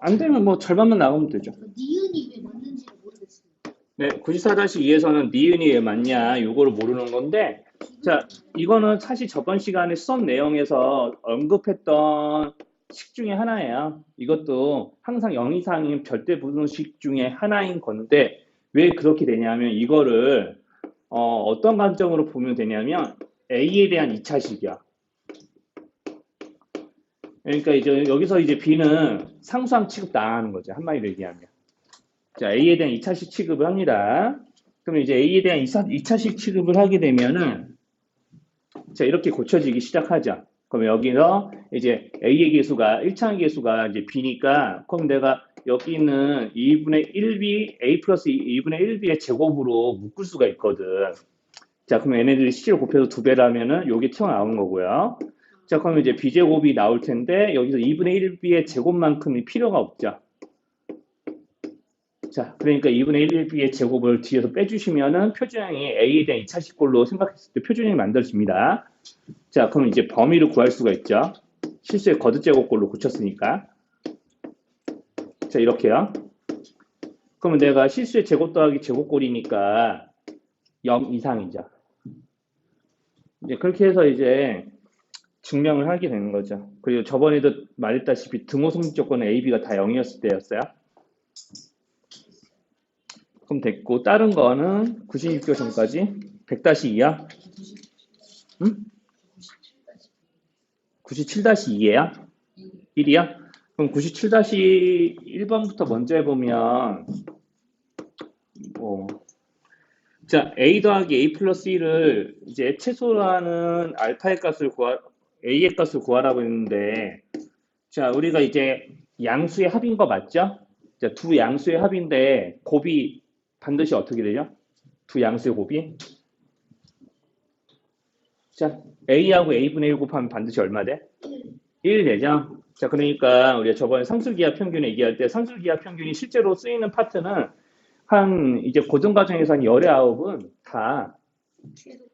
안 되면 뭐 절반만 나오면 되죠. 그 니은이 왜 맞는지를 모르겠습니다. 네, 94-2에서는 니은이 왜 맞냐, 요거를 모르는 건데, 자, 이거는 사실 저번 시간에 수업 내용에서 언급했던 식 중에 하나예요. 이것도 항상 0 이상인 절대 분수식 중에 하나인 건데, 왜 그렇게 되냐면, 이거를, 어, 떤 관점으로 보면 되냐면, A에 대한 2차식이야. 그러니까 이제 여기서 이제 B는 상수함 취급 당하는 거죠. 한마디로 얘기하면. 자, A에 대한 2차식 취급을 합니다. 그럼 이제 A에 대한 2차, 2차 식 취급을 하게 되면은, 자, 이렇게 고쳐지기 시작하죠. 그럼 여기서 이제 A의 개수가, 1차의 개수가 이제 B니까, 그럼 내가 여기 있는 2분의 1B, A 플러스 2분의 1B의 제곱으로 묶을 수가 있거든. 자, 그럼 얘네들이 C를 곱해서 두 배라면은 요게 튀어나오는 거고요. 자, 그럼 이제 B제곱이 나올 텐데, 여기서 2분의 1B의 제곱만큼이 필요가 없죠. 자, 그러니까 2분의 1B의 제곱을 뒤에서 빼주시면은 표준형이 A에 대한 2차식꼴로 생각했을 때 표준형이 만들어집니다. 자, 그럼 이제 범위를 구할 수가 있죠. 실수의 거듭 제곱꼴로 고쳤으니까. 자, 이렇게요. 그러면 내가 실수의 제곱 더하기 제곱꼴이니까 0 이상이죠. 이제 그렇게 해서 이제 증명을 하게 되는 거죠. 그리고 저번에도 말했다시피 등호 성립 조건은 A, B가 다 0이었을 때였어요. 그럼 됐고 다른 거는 96교 전까지 100-2야? 응? 97-2예요? 1이야? 그럼 97-1번부터 먼저 해보면 뭐 자, a 더하기 a 플러스 1을 이제 최소화하는 알파의 값을 구하 a의 값을 구하라고 했는데 자, 우리가 이제 양수의 합인 거 맞죠? 자, 두 양수의 합인데 곱이 반드시 어떻게 되죠? 두 양수의 곱이 자, a하고 a분의 1 곱하면 반드시 얼마 돼? 1 되죠? 자, 그러니까 우리가 저번에 상술기하 평균 얘기할 때 상술기하 평균이 실제로 쓰이는 파트는 한 이제 고등과정에서 한 열의 아홉은 다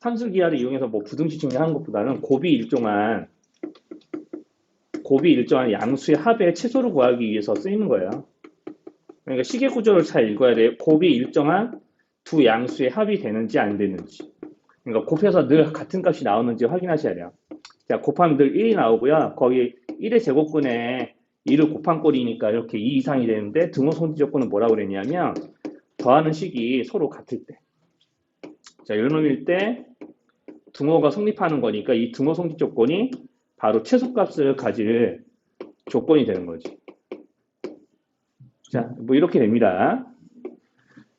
산술기하를 이용해서 뭐 부등식 정리 하는 것보다는 곱이 일정한 곱이 일정한 양수의 합의 최소를 구하기 위해서 쓰이는 거예요. 그러니까 시계 구조를 잘 읽어야 돼요. 곱이 일정한 두 양수의 합이 되는지 안 되는지. 그러니까 곱해서 늘 같은 값이 나오는지 확인하셔야 돼요. 자, 곱하면 늘 1이 나오고요. 거기 1의 제곱근에 2를 곱한 꼴이니까 이렇게 2 이상이 되는데 등호 성지 조건은 뭐라고 그랬냐면 더하는 식이 서로 같을 때. 자, 요놈일 때 등호가 성립하는 거니까 이 등호 성립 조건이 바로 최소값을 가질 조건이 되는 거지. 자, 뭐 이렇게 됩니다.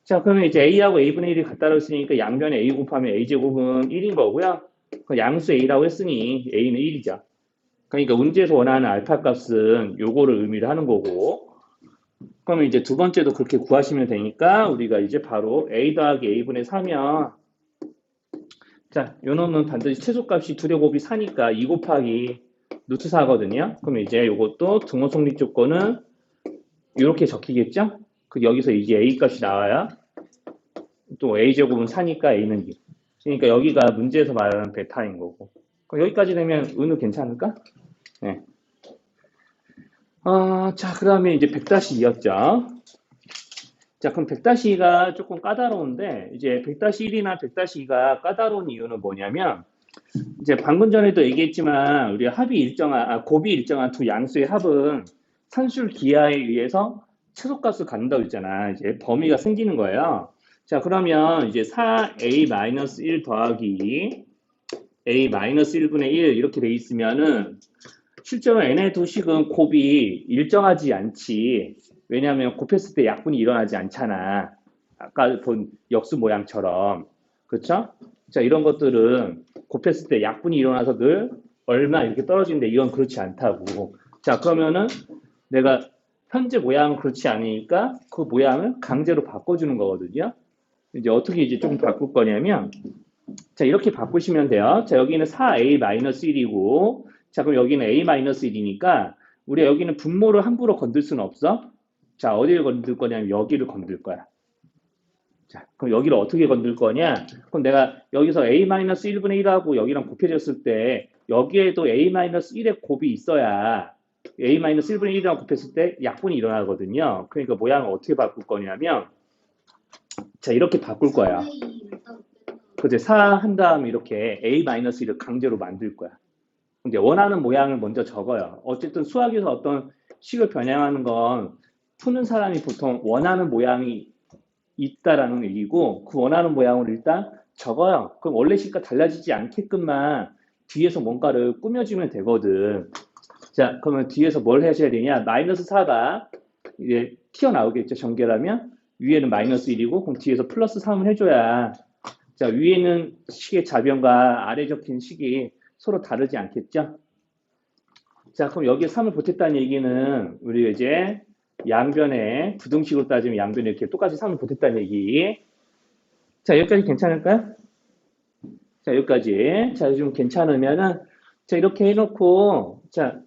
자, 그러면 이제 a하고 a분의 1이 같다고 했으니까 양변에 a 곱하면 a제곱은 1인 거고요. 그 양수 a라고 했으니 a는 1이죠. 그러니까 문제에서 원하는 알파 값은 요거를 의미를 하는 거고 그러면 이제 두 번째도 그렇게 구하시면 되니까 우리가 이제 바로 a 더하기 a분의 4면 자, 요 놈은 반드시 최소값이 두의 곱이 4니까 2 곱하기 루트 4거든요. 그럼 이제 요것도 등호 성립 조건은 이렇게 적히겠죠? 그 여기서 이제 a 값이 나와야 또 a 제곱은 4니까 a는 2. 그러니까 여기가 문제에서 말하는 베타인 거고. 그럼 여기까지 되면 은우 괜찮을까? 네. 아, 자, 그 다음에 이제 100-2였죠. 자, 그럼 100-2가 조금 까다로운데, 이제 100-1이나 100-2가 까다로운 이유는 뭐냐면, 이제 방금 전에도 얘기했지만, 우리 합이 일정한, 아, 곱이 일정한 두 양수의 합은 산술 기하에 의해서 최소값을 갖는다고 했잖아. 이제 범위가 생기는 거예요. 자, 그러면 이제 4a-1 더하기 a-1분의 1 이렇게 돼 있으면은, 실제로 n의 도식은 곱이 일정하지 않지. 왜냐하면 곱했을 때 약분이 일어나지 않잖아. 아까 본 역수 모양처럼. 그렇죠? 자, 이런 것들은 곱했을 때 약분이 일어나서 늘 얼마 이렇게 떨어지는데 이건 그렇지 않다고. 자, 그러면은 내가 현재 모양은 그렇지 않으니까 그 모양을 강제로 바꿔주는 거거든요. 이제 어떻게 이제 조금 바꿀 거냐면 자, 이렇게 바꾸시면 돼요. 자, 여기는 4a-1이고 자, 그럼 여기는 a-1이니까 우리 여기는 분모를 함부로 건들 수는 없어. 자, 어디를 건들 거냐면 여기를 건들 거야. 자, 그럼 여기를 어떻게 건들 거냐? 그럼 내가 여기서 a-1분의 1하고 여기랑 곱해졌을 때 여기에도 a-1의 곱이 있어야 a-1분의 1이라고 곱했을 때 약분이 일어나거든요. 그러니까 모양을 어떻게 바꿀 거냐면 자 이렇게 바꿀 거야. 그제 4 한 다음 이렇게 a-1을 강제로 만들 거야. 이제 원하는 모양을 먼저 적어요. 어쨌든 수학에서 어떤 식을 변형하는 건 푸는 사람이 보통 원하는 모양이 있다라는 얘기고 그 원하는 모양을 일단 적어요. 그럼 원래 식과 달라지지 않게끔만 뒤에서 뭔가를 꾸며주면 되거든. 자, 그러면 뒤에서 뭘 하셔야 되냐? 마이너스 4가 이제 튀어나오겠죠. 전개라면 위에는 마이너스 1이고 그럼 뒤에서 플러스 3을 해줘야 자 위에는 식의 좌변과 아래 적힌 식이 서로 다르지 않겠죠? 자 그럼 여기에 3을 보탰다는 얘기는 우리가 이제 양변에 부등식으로 따지면 양변에 이렇게 똑같이 3을 보탰다는 얘기. 자 여기까지 괜찮을까요? 자 여기까지. 자 좀 괜찮으면은 자 이렇게 해놓고 자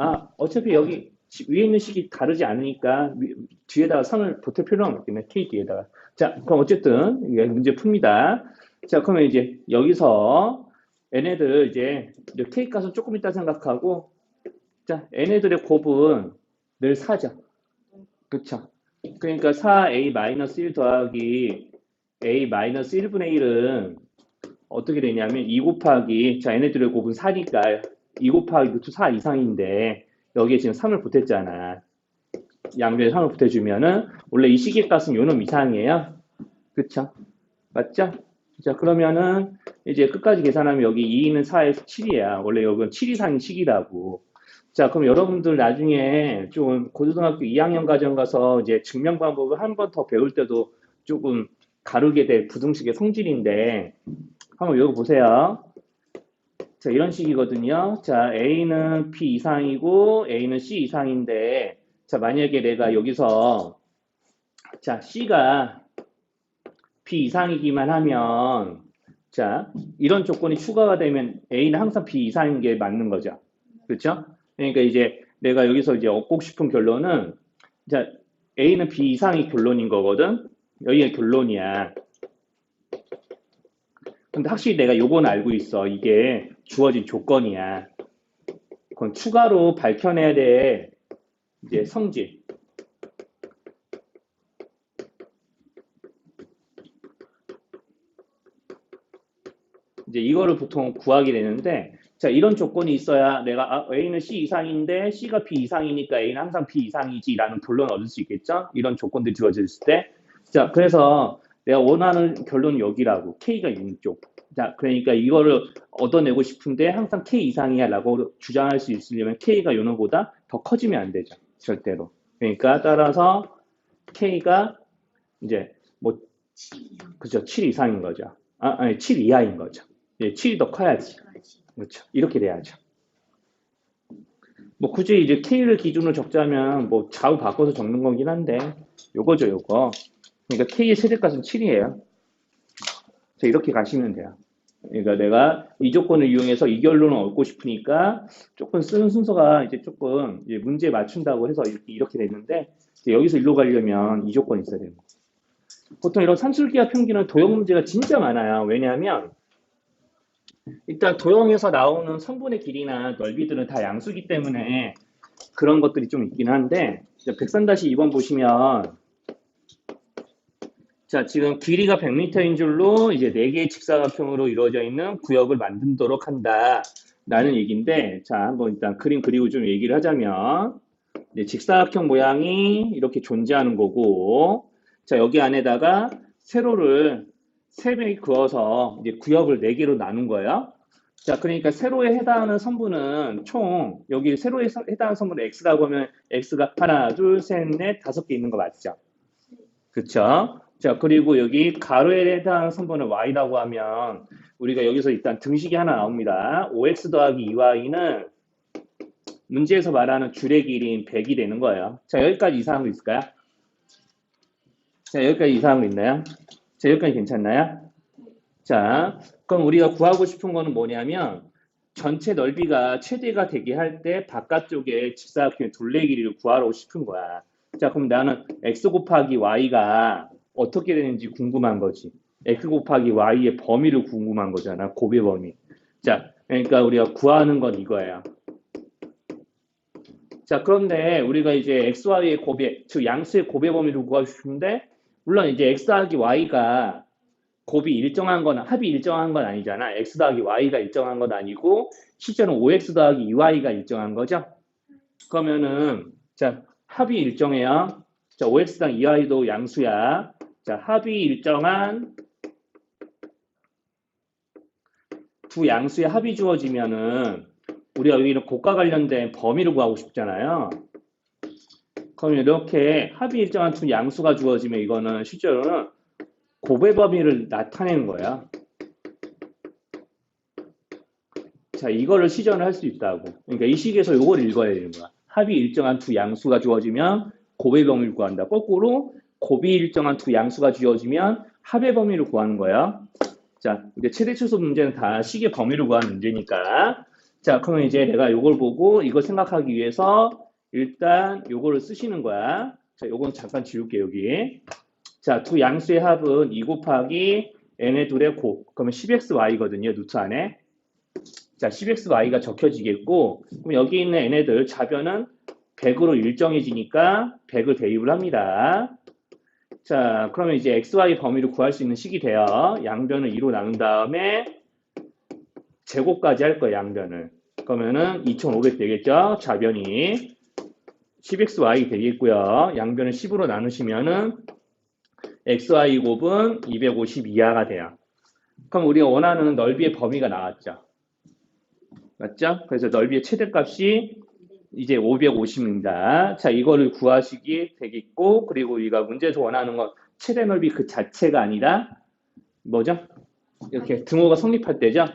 아 어차피 여기 시- 위에 있는 식이 다르지 않으니까 위- 뒤에다가 3을 보탤 필요는 없겠네. K 뒤에다가. 자 그럼 어쨌든 문제 풉니다. 자 그러면 이제 여기서 얘네들 이제 k 값은 조금 있다 생각하고 자 얘네들의 곱은 늘 4죠 그쵸 그러니까 4a-1 더하기 a-1분의 1은 어떻게 되냐면 2 곱하기 자 얘네들의 곱은 4니까 2 곱하기 루트 4 이상인데 여기에 지금 3을 보탰잖아 양변에 3을 보태주면은 원래 이 시계 값은 요놈 이상이에요. 그쵸? 맞죠? 자 그러면은 이제 끝까지 계산하면 여기 2는 4에서 7이야. 원래 여기는 7 이상이 식이라고. 자 그럼 여러분들 나중에 좀 고등학교 2학년 과정 가서 이제 증명 방법을 한 번 더 배울 때도 조금 다루게 될 부등식의 성질인데 한번 여기 보세요. 자 이런 식이거든요. 자 A는 P 이상이고 A는 C 이상인데 자, 만약에 내가 여기서, 자, C가 B 이상이기만 하면, 자, 이런 조건이 추가가 되면 A는 항상 B 이상인 게 맞는 거죠. 그렇죠? 그러니까 이제 내가 여기서 이제 얻고 싶은 결론은, 자, A는 B 이상이 결론인 거거든? 여기가 결론이야. 근데 확실히 내가 요건 알고 있어. 이게 주어진 조건이야. 그건 추가로 밝혀내야 돼. 이제 성질. 이제 이거를 보통 구하게 되는데, 자, 이런 조건이 있어야 내가 아, A는 C 이상인데 C가 B 이상이니까 A는 항상 B 이상이지라는 결론을 얻을 수 있겠죠? 이런 조건들이 주어졌을 때. 자, 그래서 내가 원하는 결론은 여기라고. K가 있는 쪽. 자, 그러니까 이거를 얻어내고 싶은데 항상 K 이상이야 라고 주장할 수 있으려면 K가 요놈보다 더 커지면 안 되죠. 절대로. 그러니까 따라서 K가 이제 뭐 그죠 7 이상인 거죠. 아, 아니 7 이하인 거죠. 예, 7이 더 커야지. 그렇죠. 이렇게 돼야죠. 뭐 굳이 이제 K를 기준으로 적자면 뭐 좌우 바꿔서 적는 거긴 한데 요거죠, 요거. 그러니까 K의 최대값은 7이에요. 자, 이렇게 가시면 돼요. 그러니까 내가 이 조건을 이용해서 이 결론을 얻고 싶으니까 조금 쓰는 순서가 이제 조금 이제 문제에 맞춘다고 해서 이렇게, 이렇게 됐는데 여기서 일로 가려면 이 조건이 있어야 되는 거예요. 보통 이런 산술기하 평균은 도형 문제가 진짜 많아요. 왜냐하면 일단 도형에서 나오는 선분의 길이나 넓이들은 다 양수기 때문에 그런 것들이 좀 있긴 한데 103-2번 보시면 자, 지금 길이가 100m인 줄로 이제 4개의 직사각형으로 이루어져 있는 구역을 만들도록 한다. 라는 얘기인데, 자, 한번 일단 그림 그리고 좀 얘기를 하자면, 직사각형 모양이 이렇게 존재하는 거고, 자, 여기 안에다가 세로를 3배 그어서 이제 구역을 4개로 나눈 거예요. 자, 그러니까 세로에 해당하는 선분은 총, 여기 세로에 서- 해당하는 선분은 x라고 하면 x가 하나, 둘, 셋, 넷, 다섯 개 있는 거 맞죠? 그쵸? 자, 그리고 여기 가로에 해당하는 선분을 y라고 하면 우리가 여기서 일단 등식이 하나 나옵니다. 5x 더하기 2y는 문제에서 말하는 줄의 길이인 100이 되는 거예요. 자, 여기까지 이상한 거 있을까요? 자, 여기까지 이상한 거 있나요? 자, 여기까지 괜찮나요? 자, 그럼 우리가 구하고 싶은 거는 뭐냐면 전체 넓이가 최대가 되게 할 때 바깥쪽에 직사각형의 둘레 길이를 구하고 싶은 거야. 자, 그럼 나는 x 곱하기 y가 어떻게 되는지 궁금한 거지. x 곱하기 y의 범위를 궁금한 거잖아. 곱의 범위. 자, 그러니까 우리가 구하는 건 이거예요. 자, 그런데 우리가 이제 xy의 곱의, 즉 양수의 곱의 범위를 구하고 싶은데, 물론 이제 x 더하기 y가 곱이 일정한 건, 합이 일정한 건 아니잖아. x 더하기 y가 일정한 건 아니고, 실제로는 5x 더하기 2y가 일정한 거죠. 그러면은, 자, 합이 일정해요. 자, 5x당 2y도 양수야. 자, 합이 일정한 두 양수의 합이 주어지면은 우리가 여기는 곱과 관련된 범위를 구하고 싶잖아요. 그럼 이렇게 합이 일정한 두 양수가 주어지면 이거는 실제로는 곱의 범위를 나타내는 거야. 자, 이거를 시전을 할 수 있다고. 그러니까 이 식에서 이걸 읽어야 되는 거야. 합이 일정한 두 양수가 주어지면 곱의 범위를 구한다. 거꾸로 곱이 일정한 두 양수가 주어지면 합의 범위를 구하는 거야. 자, 이제 최대 최소 문제는 다 식의 범위를 구하는 문제니까. 자, 그러면 이제 내가 요걸 보고 이거 생각하기 위해서 일단 요거를 쓰시는 거야. 자, 요건 잠깐 지울게 여기. 자, 두 양수의 합은 2 곱하기 n의 둘의 곱. 그러면 10xy거든요. 루트 안에. 자, 10xy가 적혀지겠고, 그럼 여기 있는 n애들 좌변은 100으로 일정해지니까 100을 대입을 합니다. 자, 그러면 이제 xy 범위를 구할 수 있는 식이 돼요. 양변을 2로 나눈 다음에 제곱까지 할 거예요, 양변을. 그러면은 2500 되겠죠? 좌변이 10xy 되겠고요. 양변을 10으로 나누시면은 xy 곱은 250 이하가 돼요. 그럼 우리가 원하는 넓이의 범위가 나왔죠. 맞죠? 그래서 넓이의 최대값이 이제 550입니다. 자, 이거를 구하시기 되겠고, 그리고 우리가 문제에서 원하는 건 최대 넓이 그 자체가 아니라, 뭐죠? 이렇게 등호가 성립할 때죠?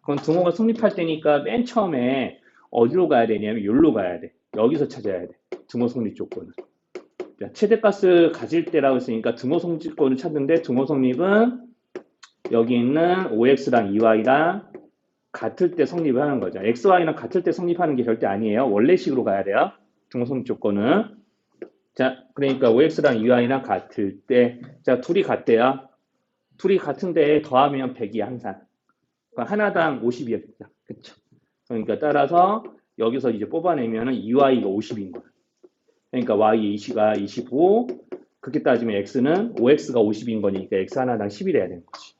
그건 등호가 성립할 때니까 맨 처음에 어디로 가야 되냐면 여기로 가야 돼. 여기서 찾아야 돼. 등호 성립 조건을. 자, 최대값을 가질 때라고 했으니까 등호 성립권을 찾는데 등호 성립은 여기 있는 5x랑 2y랑 같을 때 성립을 하는 거죠. xy랑 같을 때 성립하는 게 절대 아니에요. 원래식으로 가야 돼요. 등호 성립 조건은. 자, 그러니까 5x랑 2y랑 같을 때, 자, 둘이 같대요. 둘이 같은데 더하면 100이야, 항상. 하나당 50이었죠. 그쵸. 그러니까 따라서 여기서 이제 뽑아내면은 2y가 50인 거야. 그러니까 y 2가 25, 그렇게 따지면 x는 5x가 50인 거니까 x 하나당 10이 돼야 되는 거지.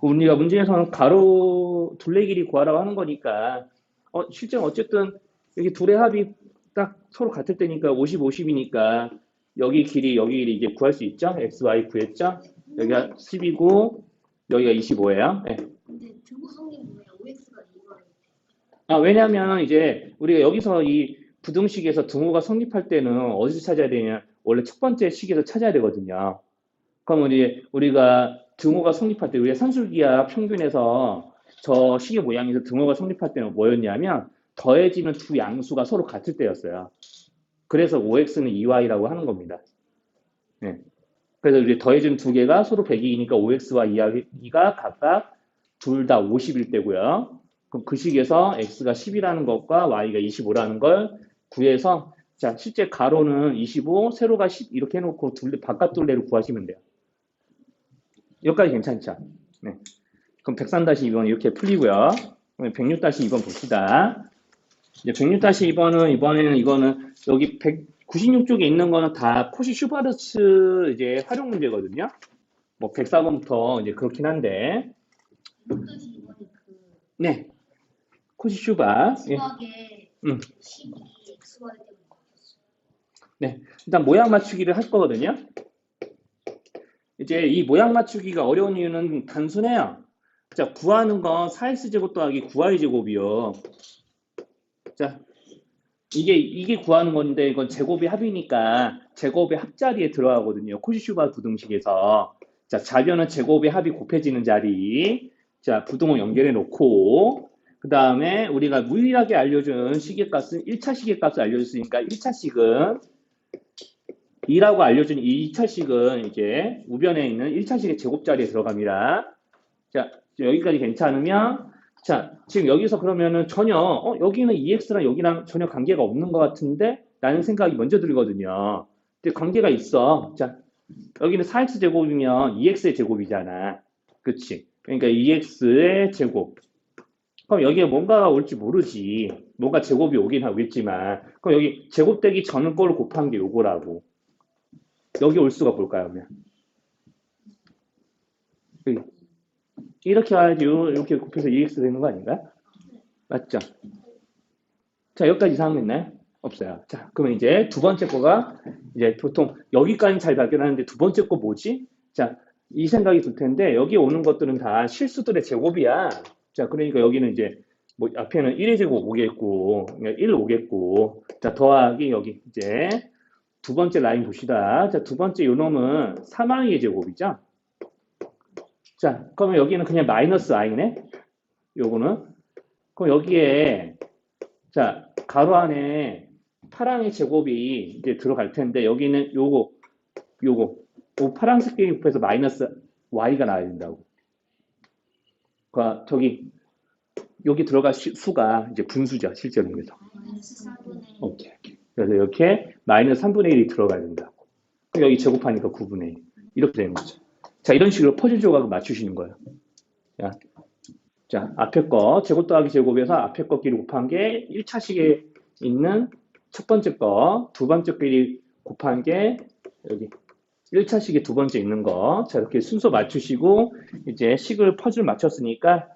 그 우리가 문제에서는 가로 둘레 길이 구하라고 하는 거니까 어, 실제 어쨌든 여기 둘의 합이 딱 서로 같을 때니까 50, 50이니까 여기 길이 여기 길이 이제 구할 수 있죠? x, y 구했죠? 여기가 10이고 여기가 25예요. 근데 등호 성립 뭐야? OX가 2Y. 아, 왜냐면 이제 우리가 여기서 이 부등식에서 등호가 성립할 때는 어디서 찾아야 되냐? 원래 첫 번째 식에서 찾아야 되거든요. 그럼 우리 우리가 등호가 성립할 때 우리가 산술기하 평균에서 저 식의 모양에서 등호가 성립할 때는 뭐였냐면 더해지는 두 양수가 서로 같을 때였어요. 그래서 5x는 2y라고 하는 겁니다. 네. 그래서 우리 더해지는 두 개가 서로 100이니까 5x와 2y가 각각 둘 다 50일 때고요. 그럼 그 식에서 x가 10이라는 것과 y가 25라는 걸 구해서 자 실제 가로는 25, 세로가 10 이렇게 해놓고 둘레 바깥 둘레를 구하시면 돼요. 여기까지 괜찮죠? 네. 그럼 103-2번 이렇게 풀리고요. 106-2번 봅시다. 이제 106-2번은 이번에는 이거는 여기 196쪽에 있는 거는 다 코시 슈바르츠 이제 활용 문제거든요. 뭐 104번부터 이제 그렇긴 한데 그 네. 코시 슈바. 예. 수학의 음. 12 XY 때문에 바뀌었어. 일단 모양 맞추기를 할 거거든요. 이제 이 모양 맞추기가 어려운 이유는 단순해요. 자, 구하는 건 4x 제곱 더하기 9y 제곱이요. 자, 이게 이게 구하는 건데 이건 제곱의 합이니까 제곱의 합자리에 들어가거든요. 코시슈바 부등식에서. 자, 좌변은 제곱의 합이 곱해지는 자리. 자, 부등호 연결해 놓고 그 다음에 우리가 무일하게 알려준 시계값은 1차 시계값을 알려줬으니까 1차식은 2라고 알려준 이 2차식은 이제 우변에 있는 1차식의 제곱자리에 들어갑니다. 자, 여기까지 괜찮으면 자, 지금 여기서 그러면은 전혀 어, 여기는 2x랑 여기랑 전혀 관계가 없는 것 같은데 라는 생각이 먼저 들거든요. 근데 관계가 있어. 자, 여기는 4x 제곱이면 2x의 제곱이잖아. 그치? 그러니까 2x의 제곱 그럼 여기에 뭔가가 올지 모르지. 뭔가 제곱이 오긴 하겠지만. 그럼 여기 제곱되기 전 거를 곱한 게 요거라고. 여기 올 수가 볼까요, 그러면? 이렇게 와야지 요- 이렇게 곱해서 2x 되는 거 아닌가요? 맞죠? 자, 여기까지 이상한 있나요? 없어요. 자, 그러면 이제 두 번째 거가 이제 보통 여기까지 잘 발견하는데 두 번째 거 뭐지? 자, 이 생각이 들 텐데 여기 오는 것들은 다 실수들의 제곱이야. 자, 그러니까 여기는 이제 뭐 앞에는 1의 제곱 오겠고, 그러니까 1 오겠고, 자, 더하기 여기 이제 두 번째 라인 봅시다. 자, 두 번째 요 놈은 3항의 제곱이죠? 자, 그러면 여기는 그냥 마이너스 i네? 요거는? 그럼 여기에, 자, 가로 안에 8항의 제곱이 이제 들어갈 텐데, 여기는 요거, 요거, 요 파란색 곱해서 마이너스 y가 나와야 된다고. 그, 저기, 여기 들어갈 시- 수가 이제 분수죠, 실제로 그래서. 마이너스 4분의 오케이. 오케이. 그래서 이렇게 마이너스 3분의 1이 들어가야. 그럼 여기 제곱하니까 9분의 1. 이렇게 되는 거죠. 자, 이런 식으로 퍼즐 조각을 맞추시는 거예요. 자, 자 앞에 거, 제곱 더하기 제곱에서 앞에 거끼리 곱한 게 1차식에 있는 첫 번째 거, 두 번째 끼리 곱한 게 여기 1차식에 두 번째 있는 거. 자, 이렇게 순서 맞추시고 이제 식을 퍼즐 맞췄으니까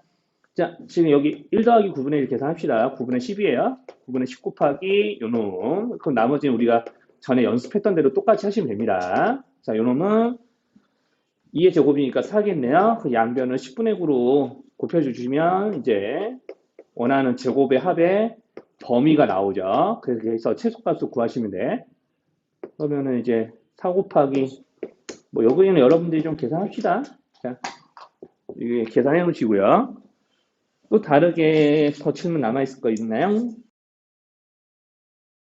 자, 지금 여기 1 더하기 9분의 1 계산합시다. 9분의 10이에요. 9분의 10 곱하기 요 놈. 그럼 나머지는 우리가 전에 연습했던 대로 똑같이 하시면 됩니다. 자, 요 놈은 2의 제곱이니까 4겠네요. 그 양변을 10분의 9로 곱해주시면 이제 원하는 제곱의 합의 범위가 나오죠. 그래서 최소값을 구하시면 돼. 그러면은 이제 4 곱하기 뭐 여기는 여러분들이 좀 계산합시다. 자, 이게 계산해 놓으시고요. 또 다르게 더 질문 남아있을 거 있나요?